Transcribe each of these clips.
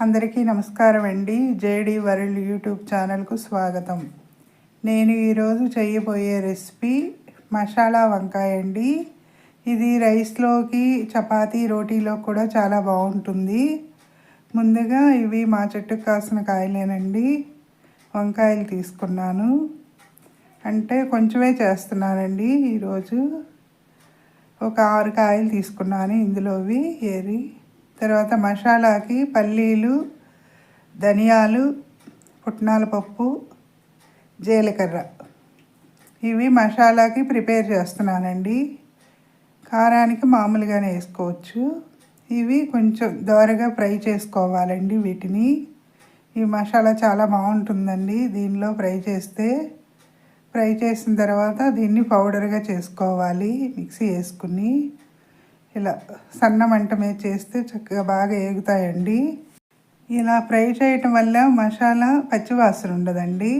అందరికీ నమస్కారం అండి. జేడి వరల్డ్ యూట్యూబ్ ఛానల్కు స్వాగతం. నేను ఈరోజు చేయబోయే రెసిపీ మసాలా వంకాయ అండి. ఇది రైస్లోకి చపాతీ రోటీలో కూడా చాలా బాగుంటుంది. ముందుగా ఇవి మా చెట్టుకు కాసిన కాయలేనండి. వంకాయలు తీసుకున్నాను. అంటే కొంచెమే చేస్తున్నానండి ఈరోజు. ఒక ఆరు కాయలు తీసుకున్నాను ఇందులోవి ఏరి. తర్వాత మసాలాకి పల్లీలు ధనియాలు పుట్నాల పప్పు జీలకర్ర. ఇవి మసాలాకి ప్రిపేర్ చేస్తున్నానండి. కారానికి మామూలుగానే వేసుకోవచ్చు. ఇవి కొంచెం దోరగా ఫ్రై చేసుకోవాలండి వీటిని. ఈ మసాలా చాలా బాగుంటుందండి దీనిలో ఫ్రై చేస్తే. ఫ్రై చేసిన తర్వాత దీన్ని పౌడర్గా చేసుకోవాలి మిక్సీ వేసుకుని. ఇలా సన్న మంట మీద చేస్తే చక్కగా బాగా ఏగుతాయండి. ఇలా ఫ్రై చేయటం వల్ల మసాలా పచ్చివాసన ఉండదండి.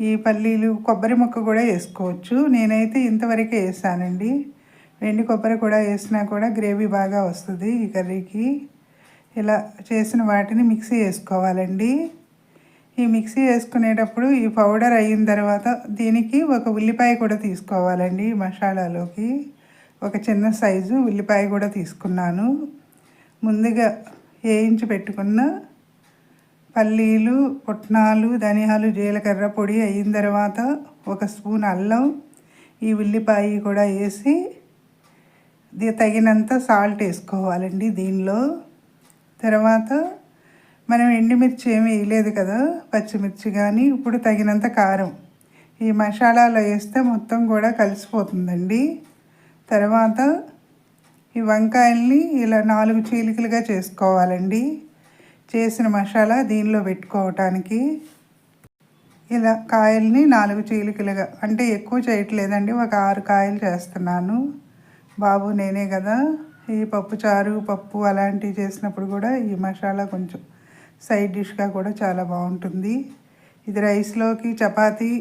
ఈ పల్లీలు కొబ్బరి ముక్క కూడా వేసుకోవచ్చు. నేనైతే ఇంతవరకే వేసానండి. వెండి కొబ్బరి కూడా వేసినా కూడా గ్రేవీ బాగా వస్తుంది ఈ కర్రీకి. ఇలా చేసిన వాటిని మిక్సీ వేసుకోవాలండి. ఈ మిక్సీ వేసుకునేటప్పుడు ఈ పౌడర్ అయిన తర్వాత దీనికి ఒక ఉల్లిపాయ కూడా తీసుకోవాలండి మసాలాలోకి. ఒక చిన్న సైజు ఉల్లిపాయ కూడా తీసుకున్నాను. ముందుగా వేయించి పెట్టుకున్న పల్లీలు పుట్నాలు ధనియాలు జీలకర్ర పొడి అయిన తర్వాత ఒక స్పూన్ అల్లం ఈ ఉల్లిపాయ కూడా వేసి తగినంత సాల్ట్ వేసుకోవాలండి దీనిలో. తర్వాత మనం ఎండుమిర్చి ఏమి వేయలేదు కదా పచ్చిమిర్చి కానీ ఇప్పుడు తగినంత కారం. ఈ మసాలాలో వేస్తే మొత్తం కూడా కలిసిపోతుందండి. తర్వాత ఈ వంకాయల్ని ఇలా నాలుగు చీలికలుగా చేసుకోవాలండి. చేసిన మసాలా దీనిలో పెట్టుకోవటానికి ఇలా కాయల్ని నాలుగు చీలికలుగా అంటే ఎక్కువ చేయట్లేదండి ఒక ఆరు కాయలు చేస్తున్నాను. బాబు నేనే కదా ఈ పప్పు చారు పప్పు అలాంటివి చేసినప్పుడు కూడా ఈ మసాలా కొంచెం సైడ్ డిష్గా కూడా చాలా బాగుంటుంది. ఇది రైస్లోకి చపాతీ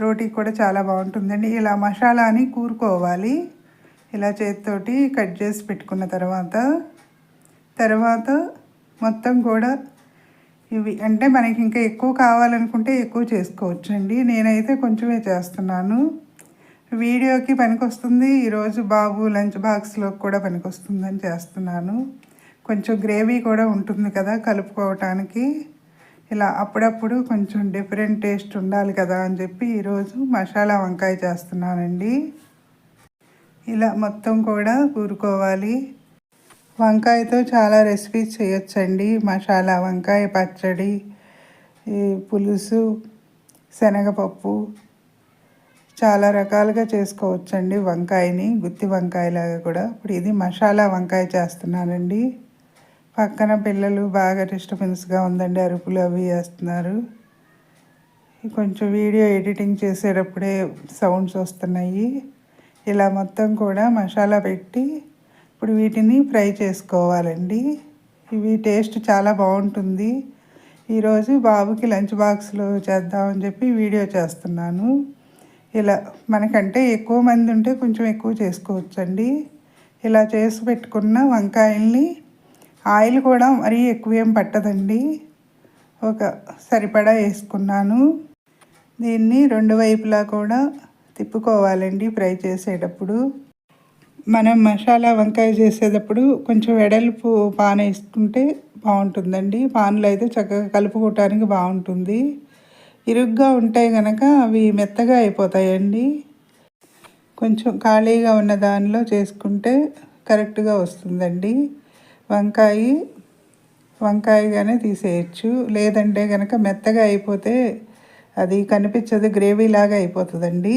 రోటీ కూడా చాలా బాగుంటుందండి. ఇలా మసాలాని కూరుకోవాలి. ఇలా చేతితోటి కట్ చేసి పెట్టుకున్న తర్వాత తర్వాత మొత్తం కూడా ఇవి అంటే మనకి ఇంకా ఎక్కువ కావాలనుకుంటే ఎక్కువ చేసుకోవచ్చు అండి నేనైతే కొంచెమే చేస్తున్నాను. వీడియోకి పనికొస్తుంది. ఈరోజు బాబు లంచ్ బాక్స్లో కూడా పనికొస్తుందని చేస్తున్నాను. కొంచెం గ్రేవీ కూడా ఉంటుంది కదా కలుపుకోవటానికి. ఇలా అప్పుడప్పుడు కొంచెం డిఫరెంట్ టేస్ట్ ఉండాలి కదా అని చెప్పి ఈరోజు మసాలా వంకాయ చేస్తున్నానండి. ఇలా మొత్తం కూడా కూరుకోవాలి వంకాయతో చాలా రెసిపీస్ చేయొచ్చండి. మసాలా వంకాయ పచ్చడి ఈ పులుసు శనగపప్పు చాలా రకాలుగా చేసుకోవచ్చండి వంకాయని గుత్తి వంకాయలాగా కూడా. ఇప్పుడు ఇది మసాలా వంకాయ చేస్తున్నానండి. పక్కన పిల్లలు బాగా డిస్టర్బెన్స్గా ఉందండి అరుపులు అవి వేస్తున్నారు. కొంచెం వీడియో ఎడిటింగ్ చేసేటప్పుడే సౌండ్స్ వస్తున్నాయి. ఇలా మొత్తం కూడా మసాలా పెట్టి ఇప్పుడు వీటిని ఫ్రై చేసుకోవాలండి. ఇవి టేస్ట్ చాలా బాగుంటుంది. ఈరోజు బాబుకి లంచ్ బాక్స్లో చేద్దామని చెప్పి వీడియో చేస్తున్నాను. ఇలా మనకంటే ఎక్కువ మంది ఉంటే కొంచెం ఎక్కువ చేసుకోవచ్చండి. ఇలా చేసి పెట్టుకున్న వంకాయల్ని ఆయిల్ కూడా మరీ ఎక్కువేం పట్టదండి. ఒక సరిపడా వేసుకున్నాను. దీన్ని రెండు వైపులా కూడా తిప్పుకోవాలండి ఫ్రై చేసేటప్పుడు. మనం మసాలా వంకాయ చేసేటప్పుడు కొంచెం వెడల్పు పాన వేసుకుంటే బాగుంటుందండి. పాన్లో అయితే చక్కగా కలుపుకోవటానికి బాగుంటుంది. ఇరుగ్గా ఉంటే కనుక అవి మెత్తగా అయిపోతాయండి. కొంచెం ఖాళీగా ఉన్న దానిలో చేసుకుంటే కరెక్ట్గా వస్తుందండి. వంకాయ వంకాయగానే తీసేయచ్చు. లేదంటే కనుక మెత్తగా అయిపోతే అది కనిపించదు గ్రేవీ లాగా అయిపోతుందండి.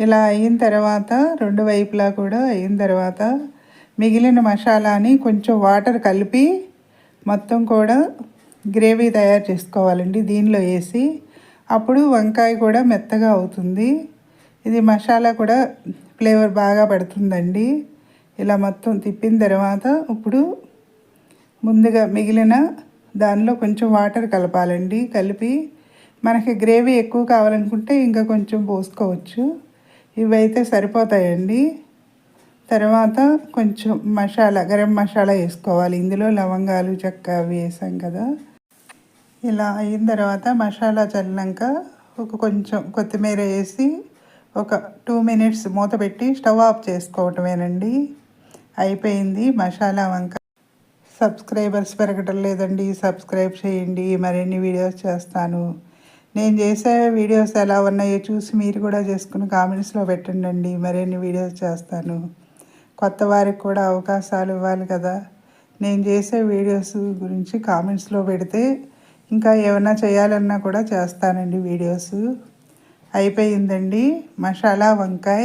ఇలా అయిన తర్వాత రెండు వైపులా కూడా అయిన తర్వాత మిగిలిన మసాలాని కొంచెం వాటర్ కలిపి మొత్తం కూడా గ్రేవీ తయారు చేసుకోవాలండి దీనిలో వేసి. అప్పుడు వంకాయ కూడా మెత్తగా అవుతుంది. ఇది మసాలా కూడా ఫ్లేవర్ బాగా పడుతుందండి. ఇలా మొత్తం తిప్పిన తర్వాత ఇప్పుడు ముందుగా మిగిలిన దానిలో కొంచెం వాటర్ కలపాలండి. కలిపి మనకి గ్రేవీ ఎక్కువ కావాలనుకుంటే ఇంకా కొంచెం పోసుకోవచ్చు. ఇవైతే సరిపోతాయండి. తర్వాత కొంచెం మసాలా గరం మసాలా వేసుకోవాలి. ఇందులో లవంగాలు చెక్క అవి వేసాం కదా. ఇలా అయిన తర్వాత మసాలా చల్లాక ఒక కొంచెం కొత్తిమీర వేసి ఒక టూ మినిట్స్ మూత పెట్టి స్టవ్ ఆఫ్ చేసుకోవటమేనండి. అయిపోయింది. మసాలా వంక సబ్స్క్రైబర్స్ పెరగటం లేదండి. సబ్స్క్రైబ్ చేయండి. మరిన్ని వీడియోస్ చేస్తాను. నేను చేసే వీడియోస్ ఎలా ఉన్నాయో చూసి మీరు కూడా చేసుకుని కామెంట్స్లో పెట్టండి మరిన్ని వీడియోస్ చేస్తాను. కొత్త వారికి కూడా అవకాశాలు ఇవ్వాలి కదా. నేను చేసే వీడియోస్ గురించి కామెంట్స్లో పెడితే ఇంకా ఏమైనా చేయాలన్నా కూడా చేస్తానండి వీడియోస్. అయిపోయిందండి. మసాలా వంకాయ